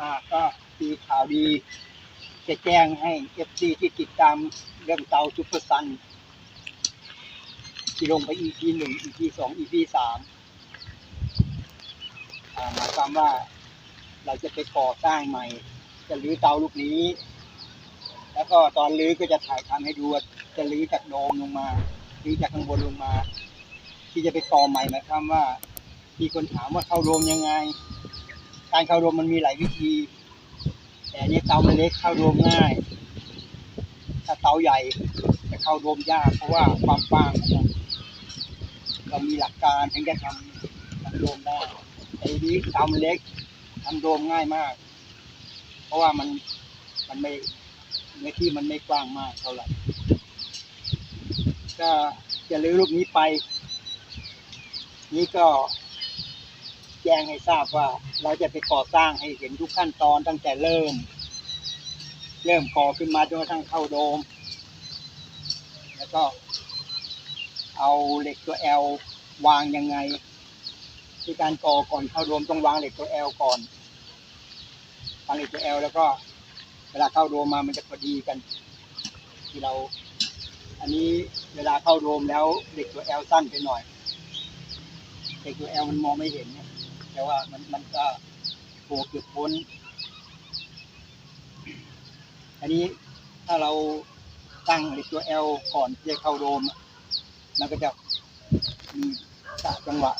อ่าก็มีข่าวดี จะแจ้งให้เอฟซีที่ติดตามเรื่องเตาซุปเปอร์ซันที่ลงไป EP หนึ่ง EP สอง EP สามอ่าหมายความว่าเราจะไปก่อสร้างใหม่ จะรื้อเตาลูกนี้ แล้วก็ตอนรื้อก็จะถ่ายทำให้ดูว่าจะรื้อจากโดมลงมารื้อจากข้างบนลงมา ที่จะไปก่อใหม่หมายความว่า มีคนถามว่าเข้าโดมยังไง การเข้าโดมมันมีหลายวิธี แต่อันนี้เตามันเล็กเข้าโดมง่าย ถ้าเตาใหญ่จะเข้าโดมยากเพราะว่าความกว้างเรามีหลักการถึงจะทำทำโดมได้แต่ทีนี้เตามันเล็กทำโดมง่ายมาก เพราะว่ามันมันไม่เนื้อที่มันไม่กว้างมากเท่าไหร่ก็จะรื้อลูกนี้ไป นี่ก็ แจ้งให้ทราบว่า เราจะไปก่อสร้างให้เห็นทุกขั้นตอนตั้งแต่เริ่ม เริ่มก่อขึ้นมาจนกระทั่งเข้าโดม แล้วก็ เอาเหล็กตัวแอลวางยังไงที่การก่อก่อนเข้าโดมต้องวางเหล็กตัวแอลก่อนวางเหล็กตัวแอลแล้วก็ เวลาเข้าโดมมามันจะพอดีกัน ที่เรา อันนี้เวลาเข้าโดมแล้วเหล็กตัวแอลสั้นไปหน่อยเด็กตัวแอลมันมองไม่เห็นเนี่ย แต่ว่ามันมันก็โผล่เกือบพ้น อันนี้ถ้าเราตั้งเด็กตัวแอลก่อนที่จะเข้าโดม มันก็จะมีจังหวะ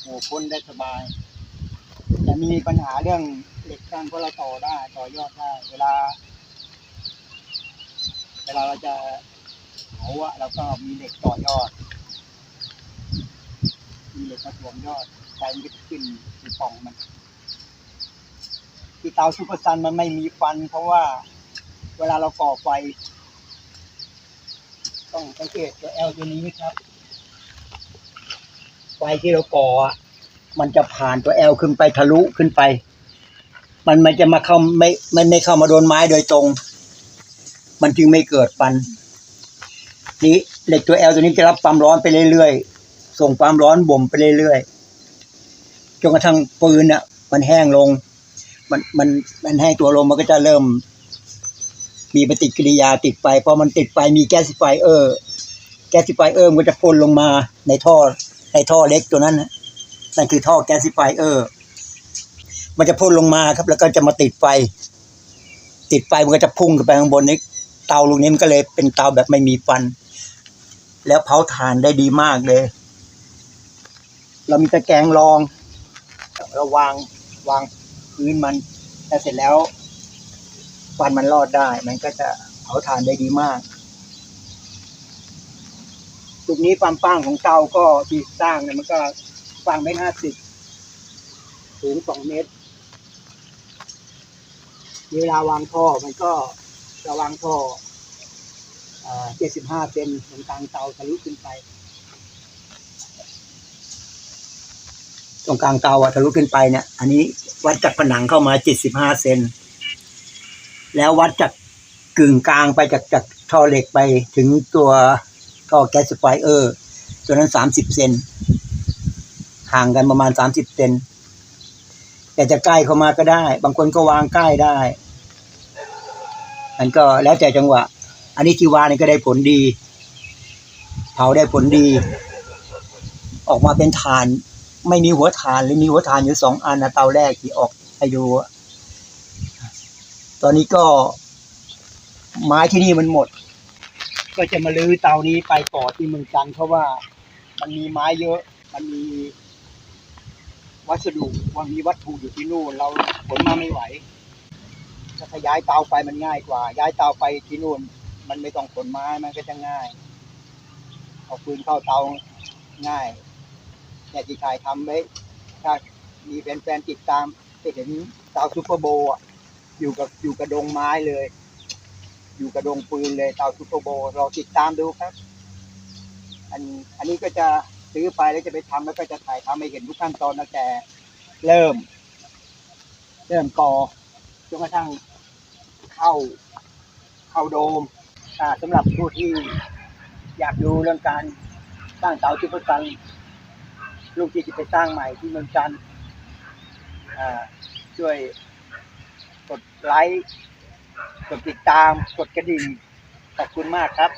โผล่พ้นได้สบายแต่มีปัญหาเรื่องเหล็กสั้นเพราะเราต่อได้ต่อยอดได้เวลา เวลาเราจะเผาอะเราก็มีเหล็กต่อยอด มีเหล็กมาสวมยอด ไฟมันก็จะขึ้นในปล่องมันที่เตาซูเปอร์ซันมันไม่มีฟัน เพราะว่า เวลาเราก่อไฟ ต้องสังเกตตัวแอลตัวนี้ครับ ไฟที่เราก่อมันจะผ่านตัวแอลขึ้นไปทะลุขึ้นไป มันมันจะมาเข้าไม่มันไม่เข้ามาโดนไม้โดยตรง มันจึงไม่เกิดฟันนี่เหล็กตัวแอลตัวนี้จะรับความร้อนไปเรื่อยๆ ส่งความร้อนบ่มไปเรื่อยๆ จนกระทั่งปืนอะ มันแห้งลง มันมันมันแห้งตัวลงมันก็จะเริ่ม มีปฏิกิริยาติดไฟพอมันติดไฟมีแก๊สไฟเออร์แก๊สไฟเออร์มันก็จะพ่นลงมาในท่อ ในท่อเล็กตัวนั้นนะนั่นคือท่อแก๊สไฟเออร์มันจะพ่นลงมาครับ แล้วก็จะมาติดไฟ ติดไฟมันก็จะพุ่งขึ้นไปข้างบนนี้เตาลูกนี้มันก็เลยเป็นเตาแบบไม่มีฟัน แล้วเผาถ่านได้ดีมากเลย เรามีตะแกรงรอง เราวางวางพื้นมันแล้วเสร็จแล้วฟันมันรอดได้ มันก็จะเผาถ่านได้ดีมากตรงนี้ความป้างของเตาก็ที่สร้างเนี่ยมันก็ฟางเมตรห้าสิบสูงสองเมตรเวลาวางท่อมันก็จะวางท่อเจ็ดสิบห้าเซนตรงกลางเตาทะลุขึ้นไป ตรงกลางเตาอะทะลุขึ้นไปเนี่ย อันนี้วัดจากผนังเข้ามาเจ็ดสิบห้าเซนแล้ววัดจากกึ่งกลางไปจากจากท่อเหล็กไปถึงตัวท่อแก๊สไฟเออร์ตัวนั้นสามสิบเซนห่างกันประมาณสามสิบเซนแต่จะใกล้เข้ามาก็ได้ บางคนก็วางใกล้ได้ มันก็แล้วแต่จังหวะ อันนี้ที่วานี่ก็ได้ผลดี เผาได้ผลดี ออกมาเป็นฐาน ไม่มีหัวฐานหรือมีหัวฐานอยู่สองอันนะเตาแรกที่ออกให้ดูอะตอนนี้ก็ ไม้ที่นี่มันหมด ก็จะมาลื้อเตานี้ไปก่อที่เมืองจันทร์เพราะว่ามันมีไม้เยอะ มันมี วัสดุมันมีวัตถุอยู่ที่นู่น เราขนมาไม่ไหวถ้าย้ายเตาไปมันง่ายกว่า ย้ายเตาไปที่นู่น มันไม่ต้องขนไม้มันก็จะง่าย เอาปืนเข้าเตาง่าย เนี่ยที่ชายทำไว้ถ้ามีแฟนๆติดตามจะเห็นเตาซูเปอร์โบว์อะอยู่กับอยู่กระดงไม้เลย อยู่กระดงปืนเลยเตาซูเปอร์โบว์เราติดตามดูครับ อันอันนี้ก็จะซื้อไปแล้วจะไปทำแล้วก็จะถ่ายทำให้เห็นทุกขั้นตอนตั้งแต่เริ่ม เริ่มก่อจนกระทั่งเข้าเข้าโดมอ่าสำหรับผู้ที่อยากดูเรื่องการสร้างเตาจุปซัน ลูกที่จะไปสร้างใหม่ที่เมืองจันทร์ช่วยกดไลค์ กดติดตาม กดกระดิ่ง ขอบคุณมากครับ